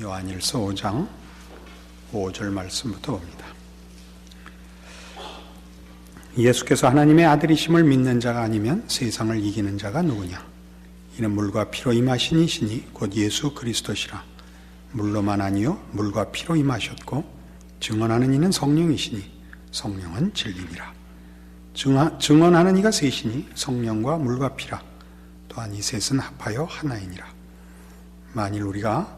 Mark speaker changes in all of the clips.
Speaker 1: 요한일서 5장 5절 말씀부터 봅니다. 예수께서 하나님의 아들이심을 믿는 자가 아니면 세상을 이기는 자가 누구냐? 이는 물과 피로 임하신 이시니 곧 예수 그리스도시라. 물로만 아니요 물과 피로 임하셨고 증언하는 이는 성령이시니 성령은 진리니라. 증언하는 이가 셋이니 성령과 물과 피라. 또한 이 셋은 합하여 하나이니라. 만일 우리가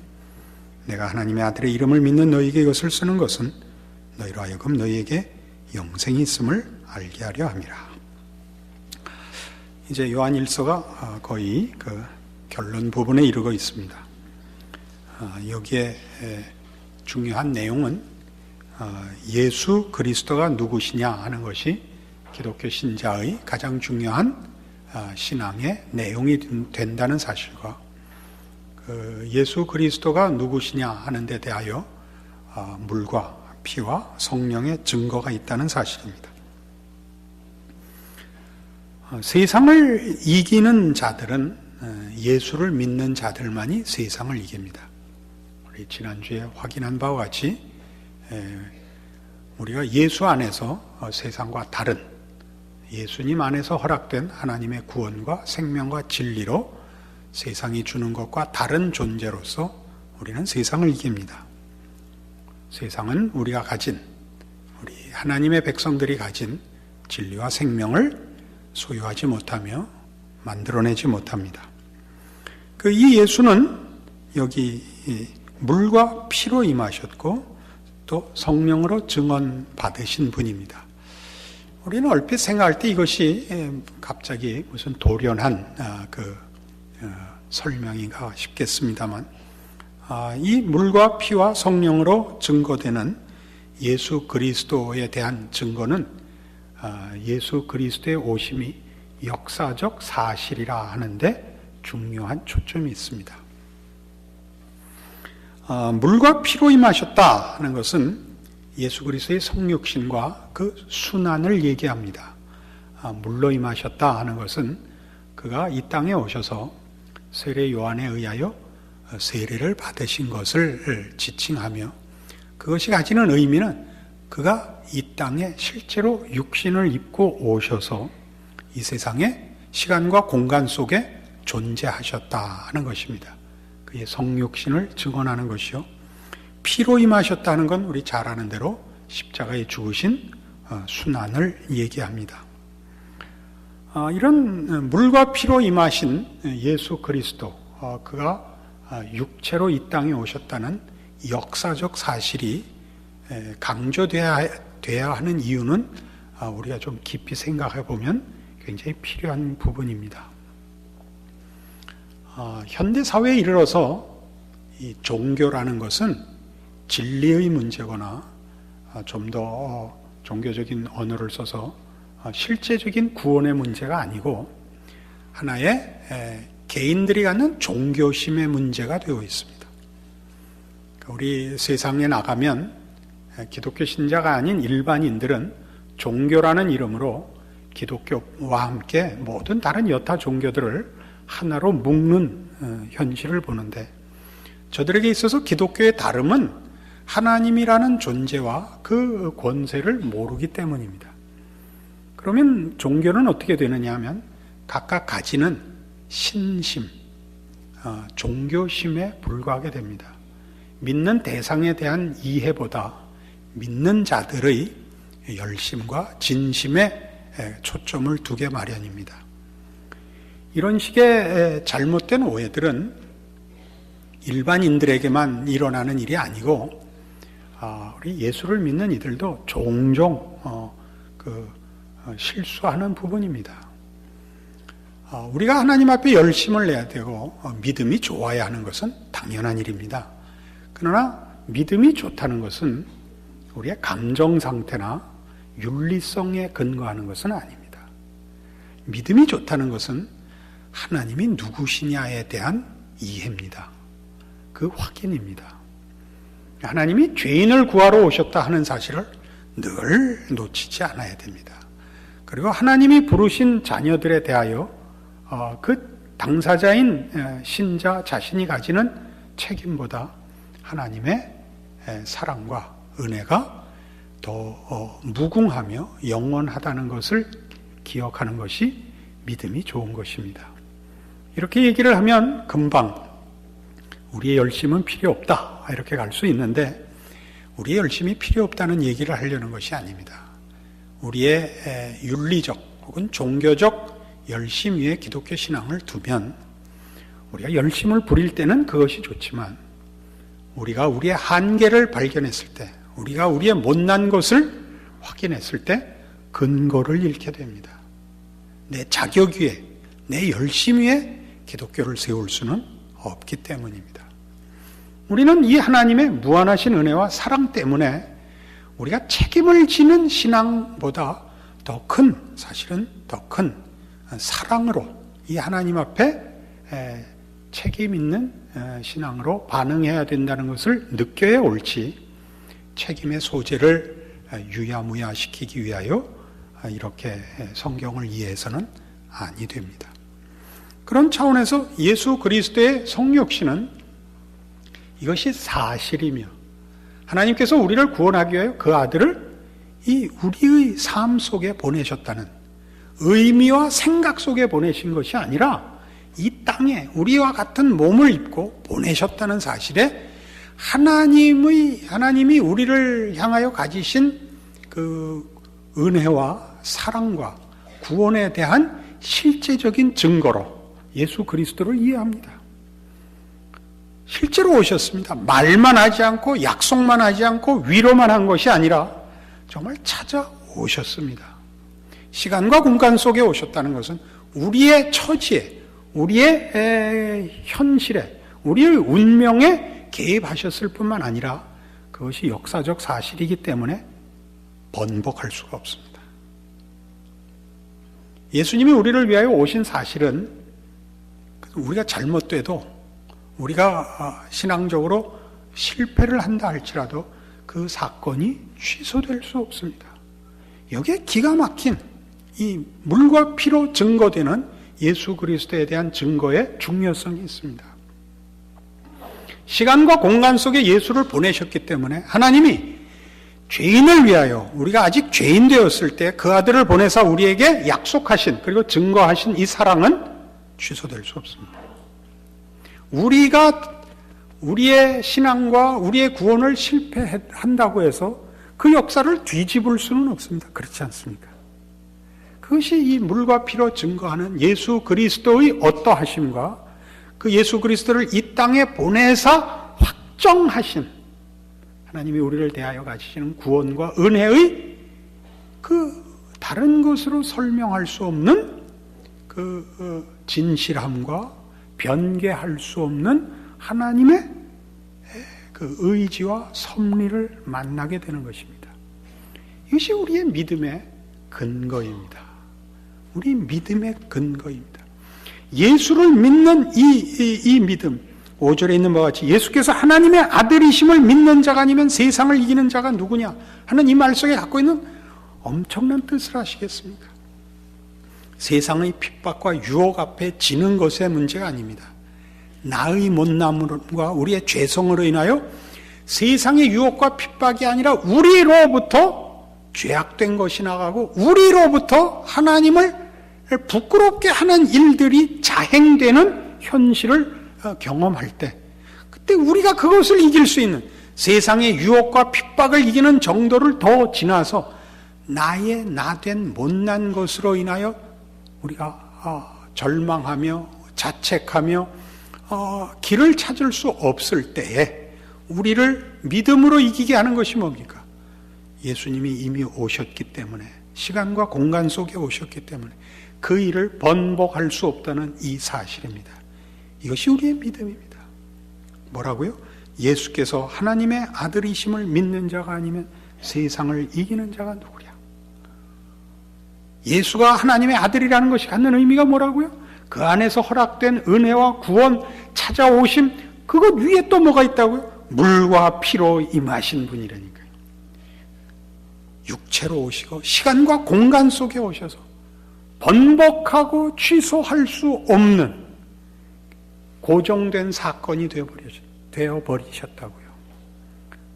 Speaker 1: 내가 하나님의 아들의 이름을 믿는 너희에게 이것을 쓰는 것은 너희로 하여금 너희에게 영생이 있음을 알게 하려 함이라. 이제 요한 일서가 거의 그 결론 부분에 이르고 있습니다. 여기에 중요한 내용은 예수 그리스도가 누구시냐 하는 것이 기독교 신자의 가장 중요한 신앙의 내용이 된다는 사실과 그 예수 그리스도가 누구시냐 하는 데 대하여 물과 피와 성령의 증거가 있다는 사실입니다. 세상을 이기는 자들은 예수를 믿는 자들만이 세상을 이깁니다. 우리 지난주에 확인한 바와 같이 우리가 예수 안에서 세상과 다른 예수님 안에서 허락된 하나님의 구원과 생명과 진리로 세상이 주는 것과 다른 존재로서 우리는 세상을 이깁니다. 세상은 우리가 가진 우리 하나님의 백성들이 가진 진리와 생명을 소유하지 못하며 만들어내지 못합니다. 그 이 예수는 여기 물과 피로 임하셨고 또 성령으로 증언 받으신 분입니다. 우리는 얼핏 생각할 때 이것이 갑자기 무슨 돌연한 아, 그 어, 설명인가 싶겠습니다만 아, 이 물과 피와 성령으로 증거되는 예수 그리스도에 대한 증거는 아, 예수 그리스도의 오심이 역사적 사실이라 하는데 중요한 초점이 있습니다. 아, 물과 피로 임하셨다 하는 것은 예수 그리스도의 성육신과 그 순환을 얘기합니다. 물로 임하셨다 하는 것은 그가 이 땅에 오셔서 세례 요한에 의하여 세례를 받으신 것을 지칭하며 그것이 가지는 의미는 그가 이 땅에 실제로 육신을 입고 오셔서 이 세상에 시간과 공간 속에 존재하셨다는 것입니다. 그의 성육신을 증언하는 것이요. 피로 임하셨다는 건 우리 잘 아는 대로 십자가에 죽으신 어, 순환을 얘기합니다. 아, 이런 물과 피로 임하신 예수 그리스도, 어, 그가 아, 육체로 이 땅에 오셨다는 역사적 사실이 강조돼야 하는 이유는 아, 우리가 좀 깊이 생각해 보면 굉장히 필요한 부분입니다. 아, 현대 사회에 이르러서 이 종교라는 것은 진리의 문제거나 좀 더 종교적인 언어를 써서 어, 실제적인 구원의 문제가 아니고 하나의 개인들이 갖는 종교심의 문제가 되어 있습니다. 그러니까 우리 세상에 나가면 기독교 신자가 아닌 일반인들은 종교라는 이름으로 기독교와 함께 모든 다른 여타 종교들을 하나로 묶는 어, 현실을 보는데 저들에게 있어서 기독교의 다름은 하나님이라는 존재와 그 권세를 모르기 때문입니다. 그러면 종교는 어떻게 되느냐 하면 각각 가지는 신심, 어, 종교심에 불과하게 됩니다. 믿는 대상에 대한 이해보다 믿는 자들의 열심과 진심에 초점을 두게 마련입니다. 이런 식의 잘못된 오해들은 일반인들에게만 일어나는 일이 아니고 아, 우리 예수를 믿는 이들도 종종 어, 그 어, 실수하는 부분입니다. 어, 우리가 하나님 앞에 열심을 내야 되고 어, 믿음이 좋아야 하는 것은 당연한 일입니다. 그러나 믿음이 좋다는 것은 우리의 감정 상태나 윤리성에 근거하는 것은 아닙니다. 믿음이 좋다는 것은 하나님이 누구시냐에 대한 이해입니다. 그 확인입니다. 하나님이 죄인을 구하러 오셨다 하는 사실을 늘 놓치지 않아야 됩니다. 그리고 하나님이 부르신 자녀들에 대하여 어, 그 당사자인 신자 자신이 가지는 책임보다 하나님의 사랑과 은혜가 더 어, 무궁하며 영원하다는 것을 기억하는 것이 믿음이 좋은 것입니다. 이렇게 얘기를 하면 금방 우리의 열심은 필요 없다 이렇게 갈 수 있는데 우리의 열심이 필요 없다는 얘기를 하려는 것이 아닙니다. 우리의 윤리적 혹은 종교적 열심 위에 기독교 신앙을 두면 우리가 열심을 부릴 때는 그것이 좋지만 우리가 우리의 한계를 발견했을 때 우리가 우리의 못난 것을 확인했을 때 근거를 잃게 됩니다. 내 자격 위에 내 열심 위에 기독교를 세울 수는 없기 때문입니다. 우리는 이 하나님의 무한하신 은혜와 사랑 때문에 우리가 책임을 지는 신앙보다 더 큰, 사실은 더 큰 사랑으로 이 하나님 앞에 책임 있는 신앙으로 반응해야 된다는 것을 느껴야 옳지 책임의 소재를 유야무야 시키기 위하여 이렇게 성경을 이해해서는 아니 됩니다. 그런 차원에서 예수 그리스도의 성육신은 이것이 사실이며 하나님께서 우리를 구원하기 위하여 그 아들을 이 우리의 삶 속에 보내셨다는 의미와 생각 속에 보내신 것이 아니라 이 땅에 우리와 같은 몸을 입고 보내셨다는 사실에 하나님의 하나님이 우리를 향하여 가지신 그 은혜와 사랑과 구원에 대한 실제적인 증거로 예수 그리스도를 이해합니다. 실제로 오셨습니다. 말만 하지 않고 약속만 하지 않고 위로만 한 것이 아니라 정말 찾아오셨습니다. 시간과 공간 속에 오셨다는 것은 우리의 처지에, 우리의 현실에, 우리의 운명에 개입하셨을 뿐만 아니라 그것이 역사적 사실이기 때문에 번복할 수가 없습니다. 예수님이 우리를 위하여 오신 사실은 우리가 잘못돼도 우리가 아, 신앙적으로 실패를 한다 할지라도 그 사건이 취소될 수 없습니다. 여기에 기가 막힌 이 물과 피로 증거되는 예수 그리스도에 대한 증거의 중요성이 있습니다. 시간과 공간 속에 예수를 보내셨기 때문에 하나님이 죄인을 위하여 우리가 아직 죄인 되었을 때 그 아들을 보내사 우리에게 약속하신 그리고 증거하신 이 사랑은 취소될 수 없습니다. 우리가 우리의 신앙과 우리의 구원을 실패한다고 해서 그 역사를 뒤집을 수는 없습니다. 그렇지 않습니까? 그것이 이 물과 피로 증거하는 예수 그리스도의 어떠하심과 그 예수 그리스도를 이 땅에 보내사 확정하신 하나님이 우리를 대하여 가지시는 구원과 은혜의 그 다른 것으로 설명할 수 없는 그 어, 진실함과 변개할 수 없는 하나님의 그 의지와 섭리를 만나게 되는 것입니다. 이것이 우리의 믿음의 근거입니다. 우리 믿음의 근거입니다. 예수를 믿는 이, 이, 이 믿음, 5절에 있는 바와 같이 예수께서 하나님의 아들이심을 믿는 자가 아니면 세상을 이기는 자가 누구냐 하는 이 말 속에 갖고 있는 엄청난 뜻을 아시겠습니까? 세상의 핍박과 유혹 앞에 지는 것의 문제가 아닙니다. 나의 못남과 우리의 죄성으로 인하여 세상의 유혹과 핍박이 아니라 우리로부터 죄악된 것이 나가고 우리로부터 하나님을 부끄럽게 하는 일들이 자행되는 현실을 어, 경험할 때 그때 우리가 그것을 이길 수 있는 세상의 유혹과 핍박을 이기는 정도를 더 지나서 나의 나된 못난 것으로 인하여 우리가 어, 절망하며 자책하며 어, 길을 찾을 수 없을 때에 우리를 믿음으로 이기게 하는 것이 뭡니까? 예수님이 이미 오셨기 때문에 시간과 공간 속에 오셨기 때문에 그 일을 번복할 수 없다는 이 사실입니다. 이것이 우리의 믿음입니다. 뭐라고요? 예수께서 하나님의 아들이심을 믿는 자가 아니면 세상을 이기는 자가 누구랴? 예수가 하나님의 아들이라는 것이 갖는 의미가 뭐라고요? 그 안에서 허락된 은혜와 구원, 찾아오심, 그것 위에 또 뭐가 있다고요? 물과 피로 임하신 분이라니까요. 육체로 오시고 시간과 공간 속에 오셔서 번복하고 취소할 수 없는 고정된 사건이 되어버리셨다고요.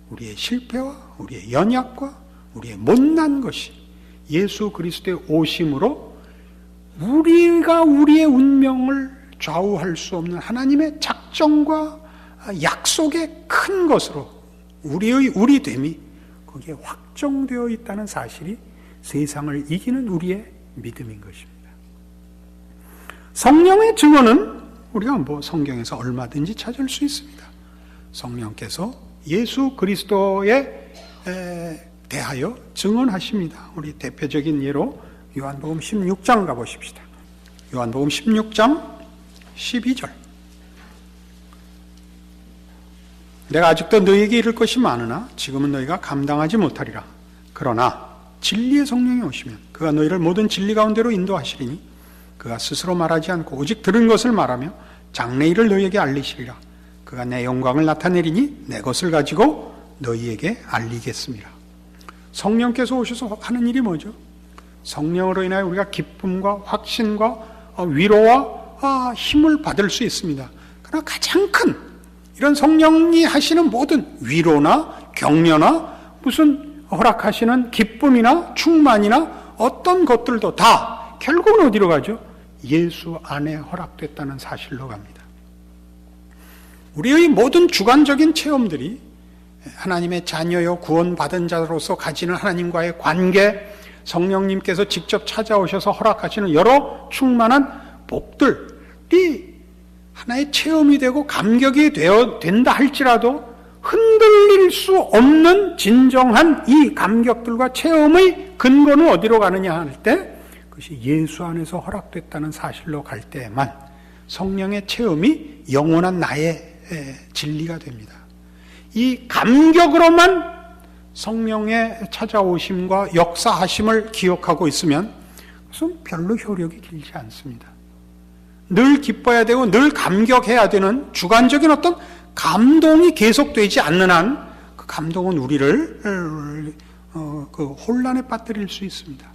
Speaker 1: 우리의 실패와 우리의 연약과 우리의 못난 것이 예수 그리스도의 오심으로 우리가 우리의 운명을 좌우할 수 없는 하나님의 작정과 약속의 큰 것으로 우리의 우리됨이 거기에 확정되어 있다는 사실이 세상을 이기는 우리의 믿음인 것입니다. 성령의 증언은 우리가 뭐 성경에서 얼마든지 찾을 수 있습니다. 성령께서 예수 그리스도에 대하여 증언하십니다. 우리 대표적인 예로 요한복음 16장 가보십시다. 요한복음 16장 12절. 내가 아직도 너희에게 이를 것이 많으나 지금은 너희가 감당하지 못하리라. 그러나 진리의 성령이 오시면 그가 너희를 모든 진리 가운데로 인도하시리니 그가 스스로 말하지 않고 오직 들은 것을 말하며 장래일을 너희에게 알리시리라. 그가 내 영광을 나타내리니 내 것을 가지고 너희에게 알리겠습니다. 성령께서 오셔서 하는 일이 뭐죠? 성령으로 인하여 우리가 기쁨과 확신과 위로와 아, 힘을 받을 수 있습니다. 그러나 가장 큰 이런 성령이 하시는 모든 위로나 격려나 무슨 허락하시는 기쁨이나 충만이나 어떤 것들도 다 결국은 어디로 가죠? 예수 안에 허락됐다는 사실로 갑니다. 우리의 모든 주관적인 체험들이 하나님의 자녀요 구원받은 자로서 가지는 하나님과의 관계, 성령님께서 직접 찾아오셔서 허락하시는 여러 충만한 복들이 하나의 체험이 되고 감격이 되어 된다 할지라도 흔들릴 수 없는 진정한 이 감격들과 체험의 근거는 어디로 가느냐 할 때 그것이 예수 안에서 허락됐다는 사실로 갈 때만 성령의 체험이 영원한 나의 진리가 됩니다. 이 감격으로만 성령의 찾아오심과 역사하심을 기억하고 있으면 그것은 별로 효력이 길지 않습니다. 늘 기뻐야 되고 늘 감격해야 되는 주관적인 어떤 감동이 계속되지 않는 한 그 감동은 우리를 어, 그 혼란에 빠뜨릴 수 있습니다.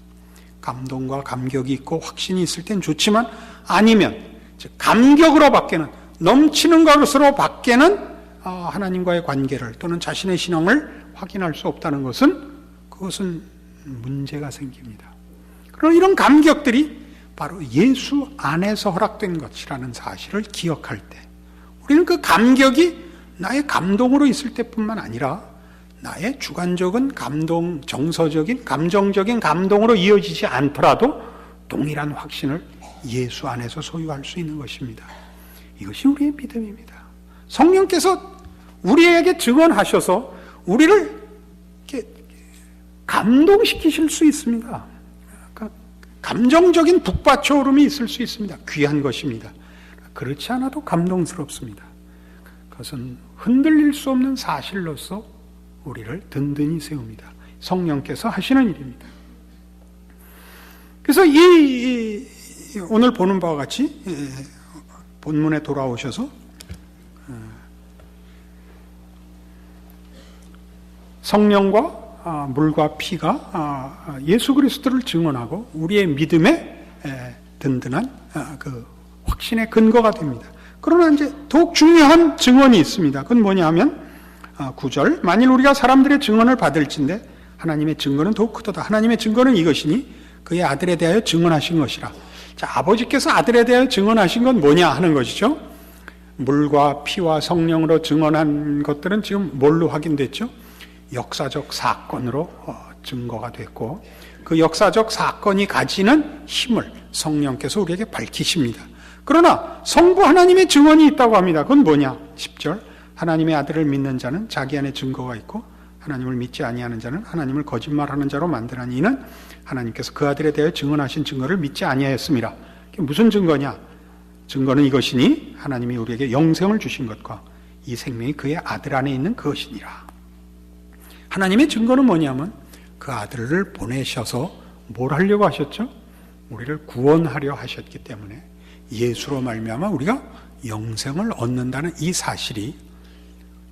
Speaker 1: 감동과 감격이 있고 확신이 있을 땐 좋지만 아니면 감격으로 밖에는 넘치는 것으로 밖에는 어, 하나님과의 관계를 또는 자신의 신앙을 확인할 수 없다는 것은 그것은 문제가 생깁니다. 그럼 이런 감격들이 바로 예수 안에서 허락된 것이라는 사실을 기억할 때 우리는 그 감격이 나의 감동으로 있을 때뿐만 아니라 나의 주관적인 감동, 정서적인, 감정적인 감동으로 이어지지 않더라도 동일한 확신을 예수 안에서 소유할 수 있는 것입니다. 이것이 우리의 믿음입니다. 성령께서 우리에게 증언하셔서 우리를 감동시키실 수 있습니다. 감정적인 북받쳐오름이 있을 수 있습니다. 귀한 것입니다. 그렇지 않아도 감동스럽습니다. 그것은 흔들릴 수 없는 사실로서 우리를 든든히 세웁니다. 성령께서 하시는 일입니다. 그래서 이, 이 오늘 보는 바와 같이 예, 본문에 돌아오셔서 성령과 아, 물과 피가 아, 예수 그리스도를 증언하고 우리의 믿음의 든든한 아, 그 확신의 근거가 됩니다. 그러나 이제 더욱 중요한 증언이 있습니다. 그건 뭐냐면 9절 만일 우리가 사람들의 증언을 받을진데 하나님의 증거는 더욱 크도다. 하나님의 증거는 이것이니 그의 아들에 대하여 증언하신 것이라. 자, 아버지께서 아들에 대하여 증언하신 건 뭐냐 하는 것이죠. 물과 피와 성령으로 증언한 것들은 지금 뭘로 확인됐죠? 역사적 사건으로 어, 증거가 됐고 그 역사적 사건이 가지는 힘을 성령께서 우리에게 밝히십니다. 그러나 성부 하나님의 증언이 있다고 합니다. 그건 뭐냐? 10절. 하나님의 아들을 믿는 자는 자기 안에 증거가 있고 하나님을 믿지 아니하는 자는 하나님을 거짓말하는 자로 만드는 이는 하나님께서 그 아들에 대해 증언하신 증거를 믿지 아니하였습니다. 무슨 증거냐? 증거는 이것이니 하나님이 우리에게 영생을 주신 것과 이 생명이 그의 아들 안에 있는 그것이니라. 하나님의 증거는 뭐냐면 그 아들을 보내셔서 뭘 하려고 하셨죠? 우리를 구원하려 하셨기 때문에 예수로 말미암아 우리가 영생을 얻는다는 이 사실이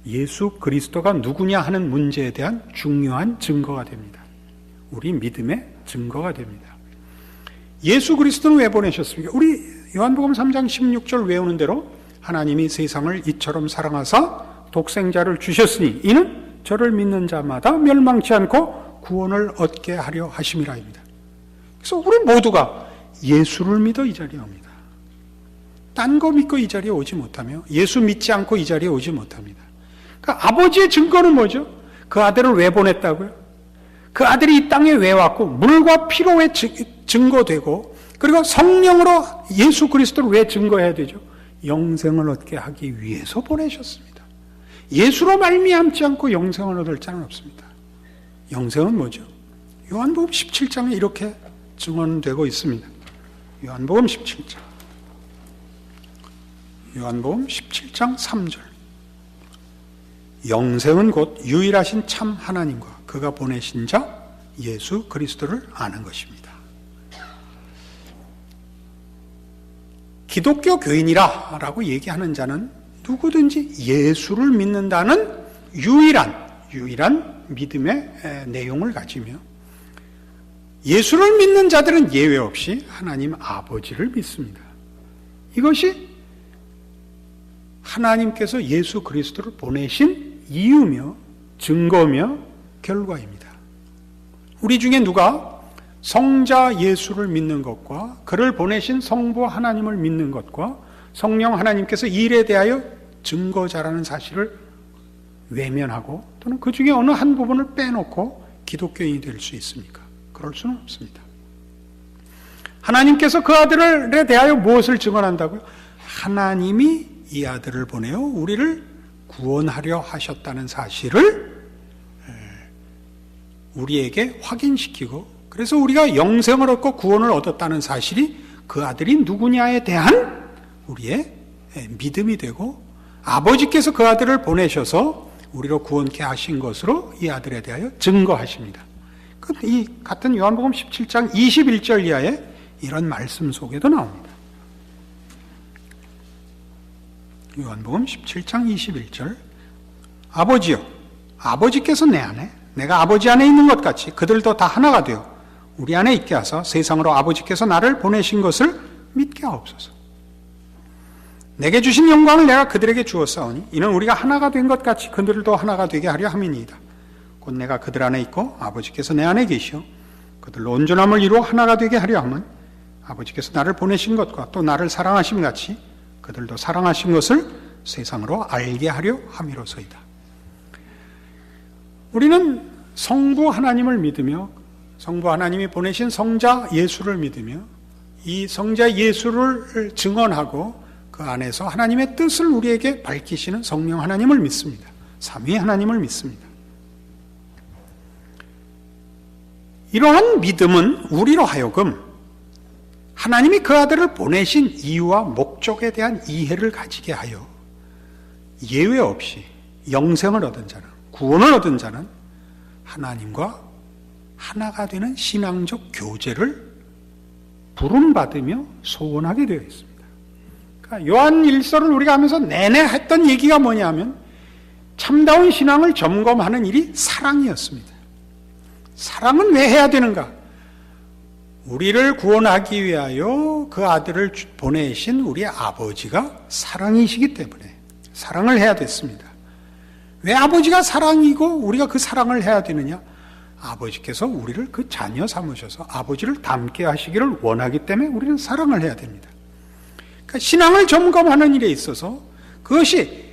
Speaker 1: 예수 그리스도가 누구냐 하는 문제에 대한 중요한 증거가 됩니다. 우리 믿음의 증거가 됩니다. 예수 그리스도는 왜 보내셨습니까? 우리 요한복음 3장 16절 외우는 대로 하나님이 세상을 이처럼 사랑하사 독생자를 주셨으니 이는 저를 믿는 자마다 멸망치 않고 구원을 얻게 하려 하심이라입니다. 그래서 우리 모두가 예수를 믿어 이 자리에 옵니다. 딴 거 믿고 이 자리에 오지 못하며 예수 믿지 않고 이 자리에 오지 못합니다. 그러니까 아버지의 증거는 뭐죠? 그 아들을 왜 보냈다고요? 그 아들이 이 땅에 왜 왔고 물과 피로 왜 증거되고 그리고 성령으로 예수 그리스도를 왜 증거해야 되죠? 영생을 얻게 하기 위해서 보내셨습니다. 예수로 말미암지 않고 영생을 얻을 자는 없습니다. 영생은 뭐죠? 요한복음 17장에 이렇게 증언되고 있습니다. 요한복음 17장. 요한복음 17장 3절. 영생은 곧 유일하신 참 하나님과 그가 보내신 자 예수 그리스도를 아는 것입니다. 기독교 교인이라 라고 얘기하는 자는 누구든지 예수를 믿는다는 유일한, 유일한 믿음의 내용을 가지며 예수를 믿는 자들은 예외 없이 하나님 아버지를 믿습니다. 이것이 하나님께서 예수 그리스도를 보내신 이유며 증거며 결과입니다. 우리 중에 누가 성자 예수를 믿는 것과 그를 보내신 성부 하나님을 믿는 것과 성령 하나님께서 일에 대하여 증거자라는 사실을 외면하고 또는 그 중에 어느 한 부분을 빼놓고 기독교인이 될 수 있습니까? 그럴 수는 없습니다. 하나님께서 그 아들에 대하여 무엇을 증언한다고요? 하나님이 이 아들을 보내어 우리를 구원하려 하셨다는 사실을 우리에게 확인시키고 그래서 우리가 영생을 얻고 구원을 얻었다는 사실이 그 아들이 누구냐에 대한 우리의 믿음이 되고 아버지께서 그 아들을 보내셔서 우리로 구원케 하신 것으로 이 아들에 대하여 증거하십니다. 그이 같은 요한복음 17장 21절 이하에 이런 말씀 속에도 나옵니다. 요한복음 17장 21절 아버지요 아버지께서 내 안에 내가 아버지 안에 있는 것 같이 그들도 다 하나가 되어 우리 안에 있게 하사 세상으로 아버지께서 나를 보내신 것을 믿게 하옵소서. 내게 주신 영광을 내가 그들에게 주었사오니 이는 우리가 하나가 된 것 같이 그들도 하나가 되게 하려 함이니이다. 곧 내가 그들 안에 있고 아버지께서 내 안에 계시어 그들로 온전함을 이루어 하나가 되게 하려 함은 아버지께서 나를 보내신 것과 또 나를 사랑하심 같이 그들도 사랑하신 것을 세상으로 알게 하려 함이로소이다. 우리는 성부 하나님을 믿으며 성부 하나님이 보내신 성자 예수를 믿으며 이 성자 예수를 증언하고 그 안에서 하나님의 뜻을 우리에게 밝히시는 성령 하나님을 믿습니다. 삼위 하나님을 믿습니다. 이러한 믿음은 우리로 하여금 하나님이 그 아들을 보내신 이유와 목적에 대한 이해를 가지게 하여 예외 없이 영생을 얻은 자는 구원을 얻은 자는 하나님과 하나가 되는 신앙적 교제를 부름받으며 소원하게 되어 있습니다. 그러니까 요한 일서를 우리가 하면서 내내 했던 얘기가 뭐냐면 참다운 신앙을 점검하는 일이 사랑이었습니다. 사랑은 왜 해야 되는가? 우리를 구원하기 위하여 그 아들을 보내신 우리 아버지가 사랑이시기 때문에 사랑을 해야 됐습니다. 왜 아버지가 사랑이고 우리가 그 사랑을 해야 되느냐? 아버지께서 우리를 그 자녀 삼으셔서 아버지를 닮게 하시기를 원하기 때문에 우리는 사랑을 해야 됩니다. 그러니까 신앙을 점검하는 일에 있어서 그것이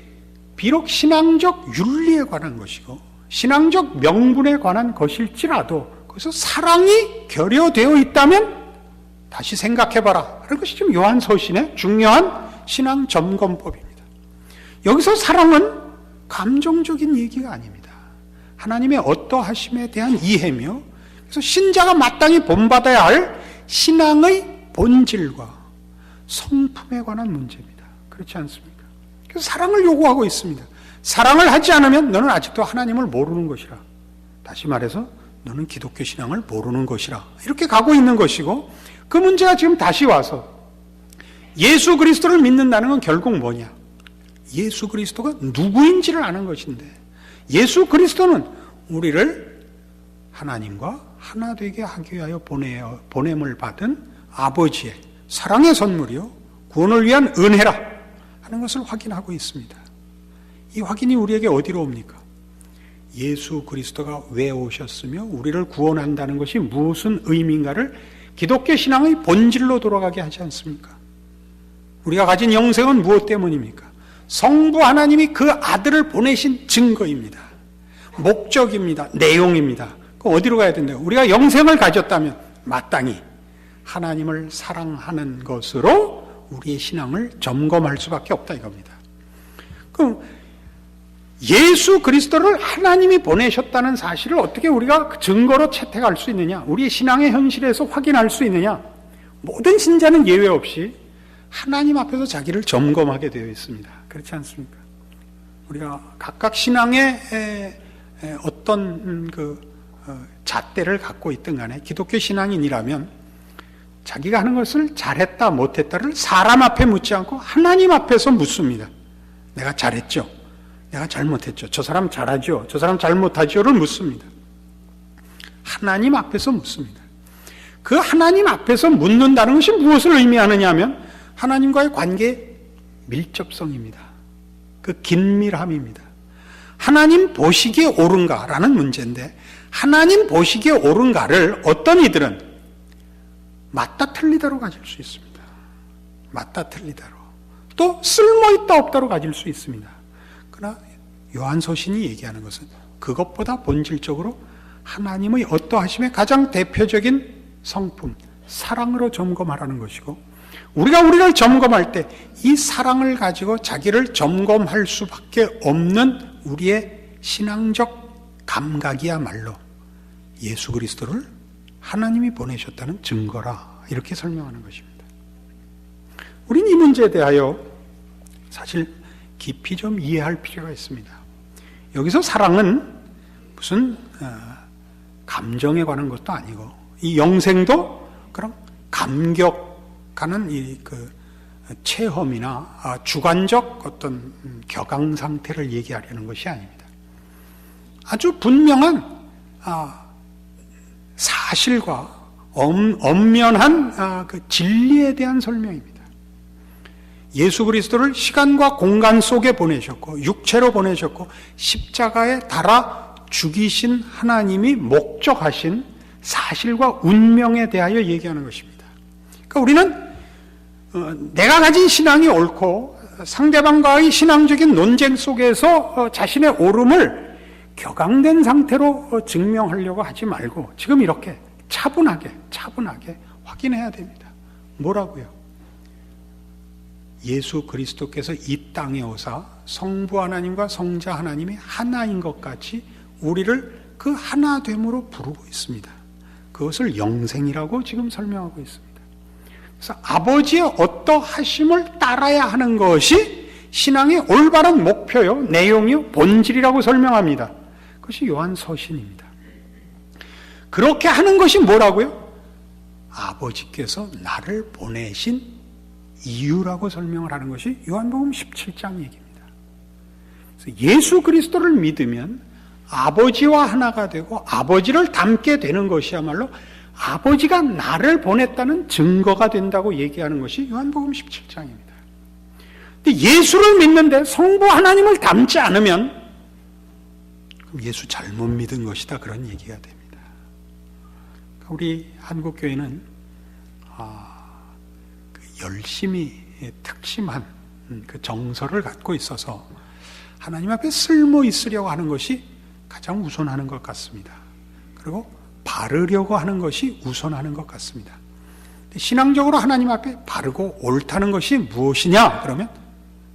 Speaker 1: 비록 신앙적 윤리에 관한 것이고 신앙적 명분에 관한 것일지라도 그래서 사랑이 결여되어 있다면 다시 생각해봐라. 그런 것이 지금 요한 서신의 중요한 신앙 점검법입니다. 여기서 사랑은 감정적인 얘기가 아닙니다. 하나님의 어떠하심에 대한 이해며 그래서 신자가 마땅히 본받아야 할 신앙의 본질과 성품에 관한 문제입니다. 그렇지 않습니까? 그래서 사랑을 요구하고 있습니다. 사랑을 하지 않으면 너는 아직도 하나님을 모르는 것이라. 다시 말해서 너는 기독교 신앙을 모르는 것이라. 이렇게 가고 있는 것이고 그 문제가 지금 다시 와서 예수 그리스도를 믿는다는 건 결국 뭐냐? 예수 그리스도가 누구인지를 아는 것인데 예수 그리스도는 우리를 하나님과 하나 되게 하기 위하여 보내어, 보냄을 받은 아버지의 사랑의 선물이요 구원을 위한 은혜라 하는 것을 확인하고 있습니다. 이 확인이 우리에게 어디로 옵니까? 예수 그리스도가 왜 오셨으며 우리를 구원한다는 것이 무슨 의미인가를 기독교 신앙의 본질로 돌아가게 하지 않습니까? 우리가 가진 영생은 무엇 때문입니까? 성부 하나님이 그 아들을 보내신 증거입니다. 목적입니다. 내용입니다. 그 어디로 가야 된다요? 우리가 영생을 가졌다면 마땅히 하나님을 사랑하는 것으로 우리의 신앙을 점검할 수밖에 없다 이겁니다. 그럼 예수 그리스도를 하나님이 보내셨다는 사실을 어떻게 우리가 증거로 채택할 수 있느냐? 우리의 신앙의 현실에서 확인할 수 있느냐? 모든 신자는 예외 없이 하나님 앞에서 자기를 점검하게 되어 있습니다. 그렇지 않습니까? 우리가 각각 신앙의 어떤 그 어, 잣대를 갖고 있든 간에 기독교 신앙인이라면 자기가 하는 것을 잘했다 못했다를 사람 앞에 묻지 않고 하나님 앞에서 묻습니다. 내가 잘했죠. 내가 잘못했죠. 저 사람 잘하죠. 저 사람 잘못하죠를 묻습니다. 하나님 앞에서 묻습니다. 그 하나님 앞에서 묻는다는 것이 무엇을 의미하느냐 하면 하나님과의 관계 밀접성입니다. 그 긴밀함입니다. 하나님 보시기에 옳은가라는 문제인데 하나님 보시기에 옳은가를 어떤 이들은 맞다 틀리다로 가질 수 있습니다. 맞다 틀리다로. 또 쓸모있다 없다로 가질 수 있습니다. 그러나 요한서신이 얘기하는 것은 그것보다 본질적으로 하나님의 어떠하심의 가장 대표적인 성품, 사랑으로 점검하라는 것이고 우리가 우리를 점검할 때 이 사랑을 가지고 자기를 점검할 수밖에 없는 우리의 신앙적 감각이야말로 예수 그리스도를 하나님이 보내셨다는 증거라 이렇게 설명하는 것입니다. 우리는 이 문제에 대하여 사실 깊이 좀 이해할 필요가 있습니다. 여기서 사랑은 무슨 어, 감정에 관한 것도 아니고 이 영생도 그런 감격하는 이 그 체험이나 아, 주관적 어떤 음, 격앙 상태를 얘기하려는 것이 아닙니다. 아주 분명한 아, 사실과 엄연한 아, 그 진리에 대한 설명입니다. 예수 그리스도를 시간과 공간 속에 보내셨고 육체로 보내셨고 십자가에 달아 죽이신 하나님이 목적하신 사실과 운명에 대하여 얘기하는 것입니다. 그러니까 우리는 어, 내가 가진 신앙이 옳고 상대방과의 신앙적인 논쟁 속에서 어, 자신의 옳음을 격앙된 상태로 어, 증명하려고 하지 말고 지금 이렇게 차분하게 차분하게 확인해야 됩니다. 뭐라고요? 예수 그리스도께서 이 땅에 오사 성부 하나님과 성자 하나님이 하나인 것 같이 우리를 그 하나 됨으로 부르고 있습니다. 그것을 영생이라고 지금 설명하고 있습니다. 그래서 아버지의 어떠하심을 따라야 하는 것이 신앙의 올바른 목표요, 내용이요, 본질이라고 설명합니다. 그것이 요한 서신입니다. 그렇게 하는 것이 뭐라고요? 아버지께서 나를 보내신 이유라고 설명을 하는 것이 요한복음 17장 얘기입니다. 예수 그리스도를 믿으면 아버지와 하나가 되고 아버지를 닮게 되는 것이야말로 아버지가 나를 보냈다는 증거가 된다고 얘기하는 것이 요한복음 17장입니다. 근데 예수를 믿는데 성부 하나님을 닮지 않으면 예수 잘못 믿은 것이다 그런 얘기가 됩니다. 그러니까 우리 한국 교회는 아, 그 열심히 특심한 그 정서를 갖고 있어서 하나님 앞에 쓸모 있으려고 하는 것이 가장 우선하는 것 같습니다. 그리고 바르려고 하는 것이 우선하는 것 같습니다. 신앙적으로 하나님 앞에 바르고 옳다는 것이 무엇이냐? 그러면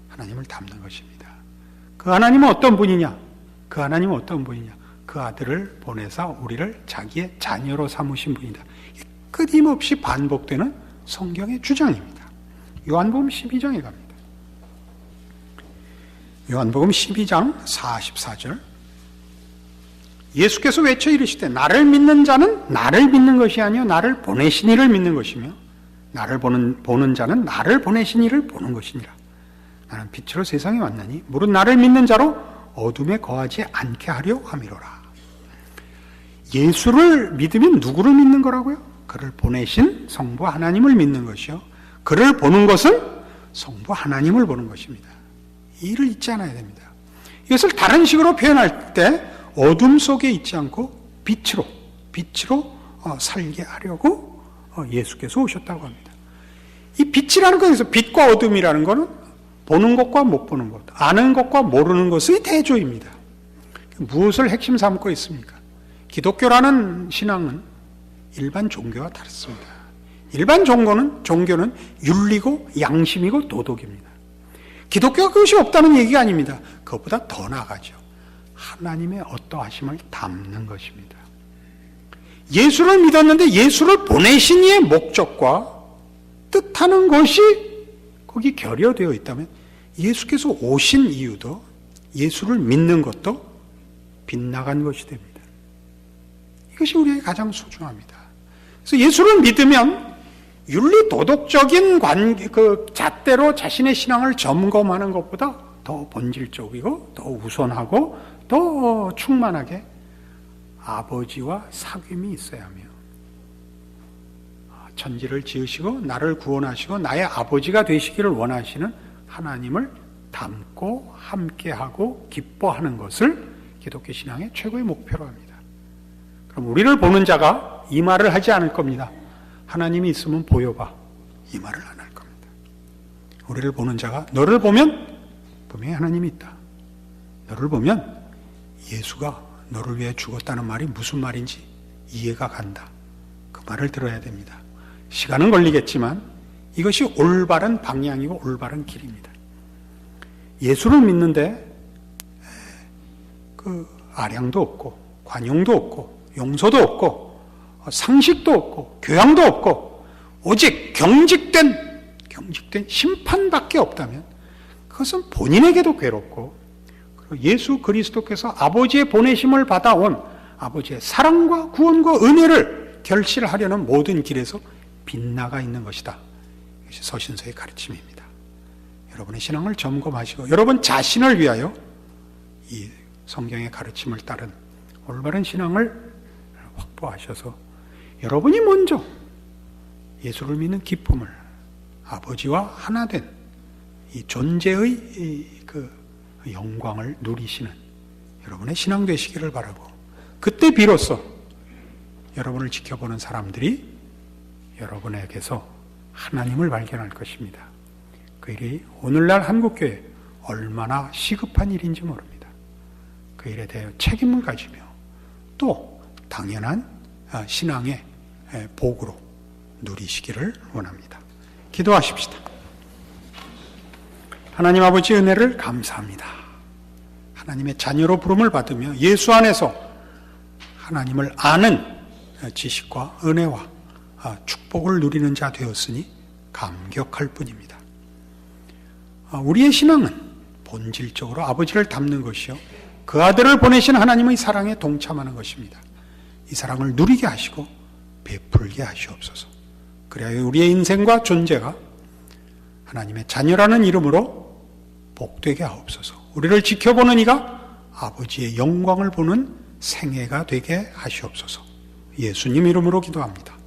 Speaker 1: 하나님을 닮는 것입니다. 그 하나님은 어떤 분이냐? 그 하나님은 어떤 분이냐? 그 아들을 보내사 우리를 자기의 자녀로 삼으신 분이다. 끊임없이 반복되는 성경의 주장입니다. 요한복음 12장에 갑니다. 요한복음 12장 44절 예수께서 외쳐 이르시되 나를 믿는 자는 나를 믿는 것이 아니요 나를 보내신 이를 믿는 것이며 나를 보는 보는 자는 나를 보내신 이를 보는 것이니라. 나는 빛으로 세상에 왔나니 무릇 나를 믿는 자로 어둠에 거하지 않게 하려 함이로라. 예수를 믿으면 누구를 믿는 거라고요? 그를 보내신 성부 하나님을 믿는 것이요. 그를 보는 것은 성부 하나님을 보는 것입니다. 이를 잊지 않아야 됩니다. 이것을 다른 식으로 표현할 때 어둠 속에 있지 않고 빛으로 빛으로 어, 살게 하려고 어, 예수께서 오셨다고 합니다. 이 빛이라는 것에서 빛과 어둠이라는 것은 보는 것과 못 보는 것, 아는 것과 모르는 것의 대조입니다. 무엇을 핵심 삼고 있습니까? 기독교라는 신앙은 일반 종교와 다릅니다. 일반 종교는 종교는 윤리고 양심이고 도덕입니다. 기독교가 그것이 없다는 얘기가 아닙니다. 그것보다 더 나아가죠. 하나님의 어떠하심을 담는 것입니다. 예수를 믿었는데 예수를 보내신 이의 목적과 뜻하는 것이 거기 결여되어 있다면 예수께서 오신 이유도 예수를 믿는 것도 빗나간 것이 됩니다. 이것이 우리에게 가장 소중합니다. 그래서 예수를 믿으면 윤리 도덕적인 관, 그 잣대로 자신의 신앙을 점검하는 것보다 더 본질적이고 더 우선하고 더 충만하게 아버지와 사귐이 있어야 하며 천지를 지으시고 나를 구원하시고 나의 아버지가 되시기를 원하시는 하나님을 닮고 함께하고 기뻐하는 것을 기독교 신앙의 최고의 목표로 합니다. 그럼 우리를 보는 자가 이 말을 하지 않을 겁니다. 하나님이 있으면 보여봐. 이 말을 안 할 겁니다. 우리를 보는 자가 너를 보면 분명히 하나님이 있다. 너를 보면 예수가 너를 위해 죽었다는 말이 무슨 말인지 이해가 간다. 그 말을 들어야 됩니다. 시간은 걸리겠지만 이것이 올바른 방향이고 올바른 길입니다. 예수를 믿는데 그 아량도 없고 관용도 없고 용서도 없고 상식도 없고 교양도 없고 오직 경직된 경직된 심판밖에 없다면 그것은 본인에게도 괴롭고 예수 그리스도께서 아버지의 보내심을 받아온 아버지의 사랑과 구원과 은혜를 결실하려는 모든 길에서 빗나가 있는 것이다. 이것이 서신서의 가르침입니다. 여러분의 신앙을 점검하시고 여러분 자신을 위하여 이 성경의 가르침을 따른 올바른 신앙을 확보하셔서 여러분이 먼저 예수를 믿는 기쁨을 아버지와 하나 된 이 존재의 그 영광을 누리시는 여러분의 신앙 되시기를 바라고 그때 비로소 여러분을 지켜보는 사람들이 여러분에게서 하나님을 발견할 것입니다. 그 일이 오늘날 한국교회 얼마나 시급한 일인지 모릅니다. 그 일에 대해 책임을 가지며 또 당연한 신앙의 복으로 누리시기를 원합니다. 기도하십시다. 하나님 아버지 은혜를 감사합니다. 하나님의 자녀로 부름을 받으며 예수 안에서 하나님을 아는 지식과 은혜와 축복을 누리는 자 되었으니 감격할 뿐입니다. 우리의 신앙은 본질적으로 아버지를 닮는 것이요. 그 아들을 보내신 하나님의 사랑에 동참하는 것입니다. 이 사랑을 누리게 하시고 베풀게 하시옵소서. 그래야 우리의 인생과 존재가 하나님의 자녀라는 이름으로 복되게 하옵소서. 우리를 지켜보는 이가 아버지의 영광을 보는 생애가 되게 하시옵소서. 예수님 이름으로 기도합니다.